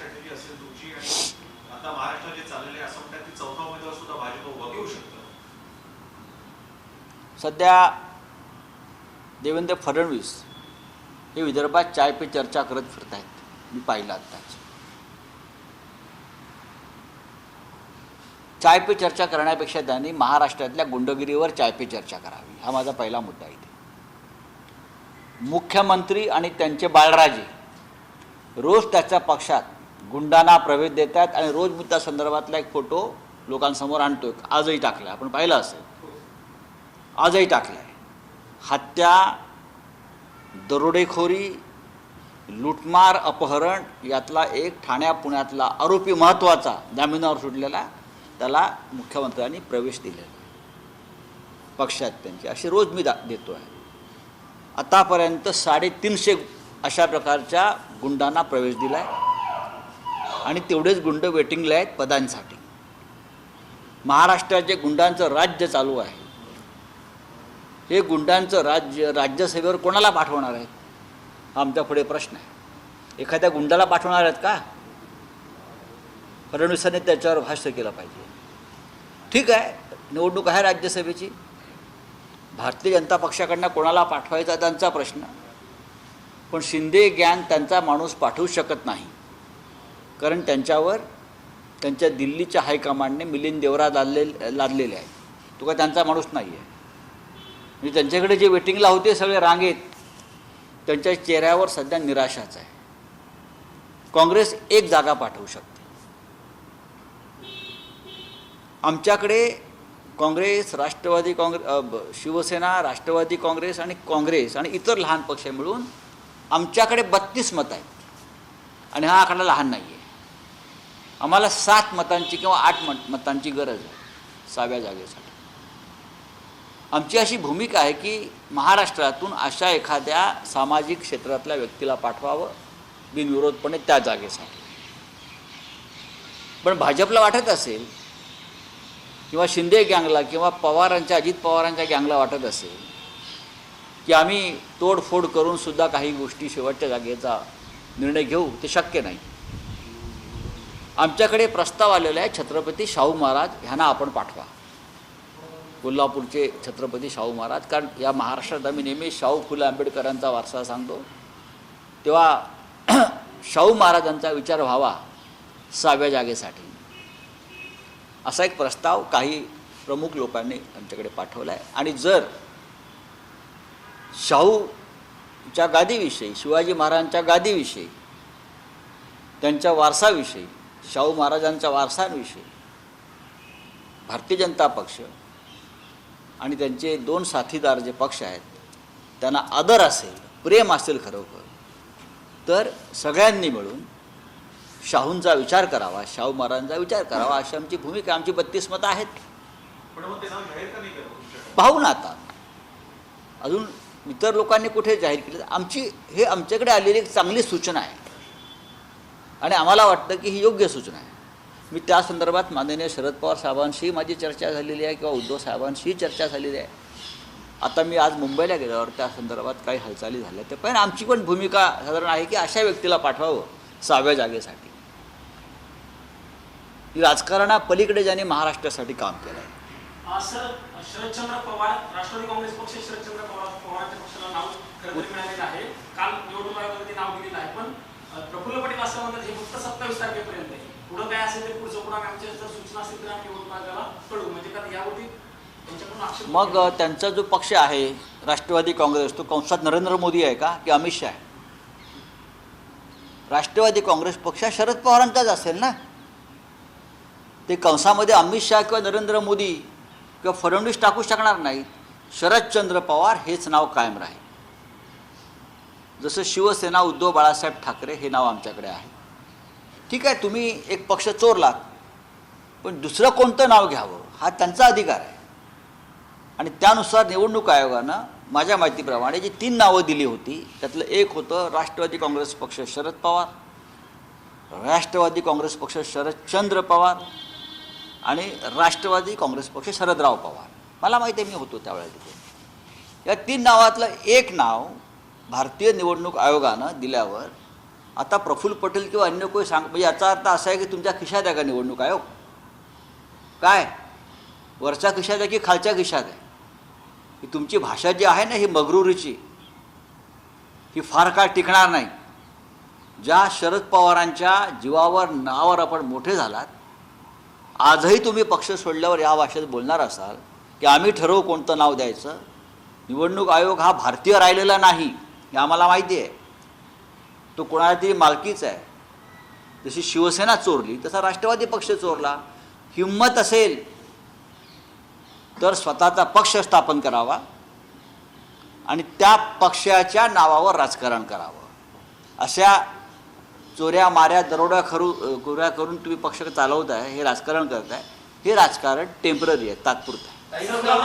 Strategy असेल तुमची आणि आता महाराष्ट्रात जे चाललेले आहे, असं म्हणतात की चौथा उमेदवार सुद्धा भाजप उभा घेऊ शकतं. सध्या देवेंद्र फडणवीस हे विदर्भात चाय पे चर्चा करत फिरत आहेत मी पाहिलं आत्ताच. चाय पे चर्चा करण्यापेक्षा त्यांनी महाराष्ट्रातल्या गुंडगिरीवर चाय पे चर्चा करावी. हा माझा पहिला मुद्दा इथे. मुख्यमंत्री आणि त्यांचे बाळराजे रोज त्याच्या पक्षात गुंडांना प्रवेश देतात आणि रोज मी त्या संदर्भातला एक फोटो लोकांसमोर आणतोय. आजही टाकला आपण पाहिलं असेल. आजही टाकलाय. हत्या दरोडेखोरी लुटमार अपहरण यातला एक ठाण्या पुण्यातला आरोपी महत्त्वाचा जामिनावर सुटलेला त्याला मुख्यमंत्र्यांनी प्रवेश दिलेला पक्षात त्यांचे. असे रोज मी दा देतो आहे आतापर्यंत साडेतीनशे अशा प्रकारच्या गुंडांना प्रवेश दिला आहे आणि तेवढेच गुंड वेटिंगला आहेत पदांसाठी. महाराष्ट्राचे गुंडांचं राज्य चालू आहे. हे गुंडांचं राज्य राज्यसेवेवर कोणाला पाठवणार आहेत? हा आमच्या पुढे प्रश्न आहे. एखाद्या गुंडाला पाठवणार आहेत का? फडणवीसांनी त्याच्यावर भाष्य केलं पाहिजे. ठीक आहे निवडणूक आहे राज्यसभेची भारतीय जनता पक्षाकडनं कोणाला पाठवायचा त्यांचा प्रश्न. पण शिंदे गँग त्यांचा माणूस पाठवू शकत नाही. कारण त्यांच्यावर त्यांच्या दिल्लीच्या हायकमांडने मिलिंद देवरा लादले लादलेले आहेत. तो काय त्यांचा माणूस नाही आहे म्हणजे त्यांच्याकडे जे वेटिंगला होते सगळे रांगेत त्यांच्या चेहऱ्यावर सध्या निराशाच आहे. काँग्रेस एक जागा पाठवू शकते. आमच्याकडे काँग्रेस राष्ट्रवादी काँग्रेस शिवसेना राष्ट्रवादी काँग्रेस आणि काँग्रेस आणि इतर लहान पक्ष मिळून आमच्याकडे बत्तीस मत आहेत. आणि हा आकडा लहान नाही आहे आम्हाला सात मतांची किंवा आठ मत मतांची गरज आहे सहाव्या जागेसाठी. आमची अशी भूमिका आहे की महाराष्ट्रातून अशा एखाद्या सामाजिक क्षेत्रातल्या व्यक्तीला पाठवावं बिनविरोधपणे त्या जागेसाठी. पण भाजपला वाटत असेल किंवा शिंदे गँगला किंवा पवारांच्या अजित पवारांच्या गँगला वाटत असेल की आम्ही तोडफोड करूनसुद्धा काही गोष्टी शेवटच्या जागेचा निर्णय घेऊ ते शक्य नाही. आमच्याकडे प्रस्ताव आलेला आहे छत्रपती शाहू महाराज ह्यांना आपण पाठवा. कोल्हापूरचे छत्रपती शाहू महाराज कारण या महाराष्ट्रात आम्ही नेहमी शाहू फुले आंबेडकरांचा वारसा सांगतो. तेव्हा शाहू महाराजांचा विचार व्हावा सहाव्या जागेसाठी. असा एक प्रस्ताव काही प्रमुख लोकांनी आमच्याकडे पाठवला आहे आणि जर शाहूच्या गादीविषयी शिवाजी महाराजांच्या गादीविषयी त्यांच्या वारसाविषयी शाहू महाराजांच्या वारसांविषयी भारतीय जनता पक्ष आणि त्यांचे दोन साथीदार जे पक्ष आहेत त्यांना आदर असेल प्रेम असेल खरोखर तर सगळ्यांनी मिळून शाहूंचा विचार करावा शाहू महाराजांचा विचार करावा अशी आमची भूमिका आमची बत्तीस मतं आहेत. पाहू ना आता. अजून इतर लोकांनी कुठे जाहीर केलं? आमची हे आमच्याकडे आलेली एक चांगली सूचना आहे. आणि आम्हाला वाटतं की ही योग्य सूचना आहे. मी त्या संदर्भात माननीय शरद पवार साहेबांशी माझी चर्चा झालेली आहे किंवा उद्धव साहेबांशी चर्चा झालेली आहे. आता मी आज मुंबईला गेल्यावर त्या संदर्भात काही हालचाली झाल्या ते पण आमची पण भूमिका साधारण आहे की अशा व्यक्तीला पाठवावं सहाव्या जागेसाठी. राजकारणापलीकडे ज्यांनी महाराष्ट्रासाठी काम केलं आहे शरदचंद्र पवार राष्ट्रवादी काँग्रेस पक्ष शरदचंद्र पवार पवारांच्या पक्षाला नाव मिळालेलं आहे. काल नाव दिलेलं आहे पण प्रफुल्ल पटेल असं म्हणतात हे फक्त सत्तावीस तारखेपर्यंत आहे. पुढं काय असेल तर पुढचं कोणा आमच्या जर सूचना असतील तर आम्ही निवडणूक कळू म्हणजे का यावरती मग त्यांचा जो पक्ष आहे राष्ट्रवादी काँग्रेस तो कंसात नरेंद्र मोदी आहे का की अमित शहा राष्ट्रवादी काँग्रेस पक्ष शरद पवारांचाच असेल ना? ते कंसामध्ये अमित शहा किंवा नरेंद्र मोदी किंवा फडणवीस टाकू शकणार नाहीत. शरदचंद्र पवार हेच नाव कायम राहील. जसं शिवसेना उद्धव बाळासाहेब ठाकरे हे नाव आमच्याकडे आहे. ठीक आहे तुम्ही एक पक्ष चोरलात पण दुसरं कोणतं नाव घ्यावं हा त्यांचा अधिकार आहे. आणि त्यानुसार निवडणूक आयोगानं माझ्या माहितीप्रमाणे जी तीन नावं दिली होती त्यातलं एक होतं राष्ट्रवादी काँग्रेस पक्ष शरद पवार राष्ट्रवादी काँग्रेस पक्ष शरदचंद्र पवार आणि राष्ट्रवादी काँग्रेस पक्ष शरदराव पवार. मला माहिती आहे मी होतो त्यावेळेला तिथे. या तीन नावातलं एक नाव भारतीय निवडणूक आयोगानं दिल्यावर आता प्रफुल्ल पटेल किंवा अन्य कोणी सांग म्हणजे याचा अर्थ असा आहे की तुमच्या खिशात आहे का निवडणूक आयोग? काय? वरच्या खिशात आहे की खालच्या खिशात आहे? ही तुमची भाषा जी आहे ना ही मगरुरीची ही फार काळ टिकणार नाही. ज्या शरद पवारांच्या जीवावर नावावर आपण मोठे झालात आजही तुम्ही पक्ष सोडल्यावर या भाषेत बोलणार असाल की आम्ही ठरवू कोणतं नाव द्यायचं? निवडणूक आयोग हा भारतीय राहिलेला नाही. हे आम्हाला माहिती आहे. तो कोणाला तरी मालकीच आहे. जशी शिवसेना चोरली तसा राष्ट्रवादी पक्ष चोरला. हिंमत असेल तर स्वतःचा पक्ष स्थापन करावा आणि त्या पक्षाच्या नावावर राजकारण करावं. अशा चोऱ्या माऱ्या दरोड्या खरू कोऱ्या करून तुम्ही पक्ष चालवताय हे राजकारण करताय. हे राजकारण टेंपररी आहे तात्पुरतं आहे.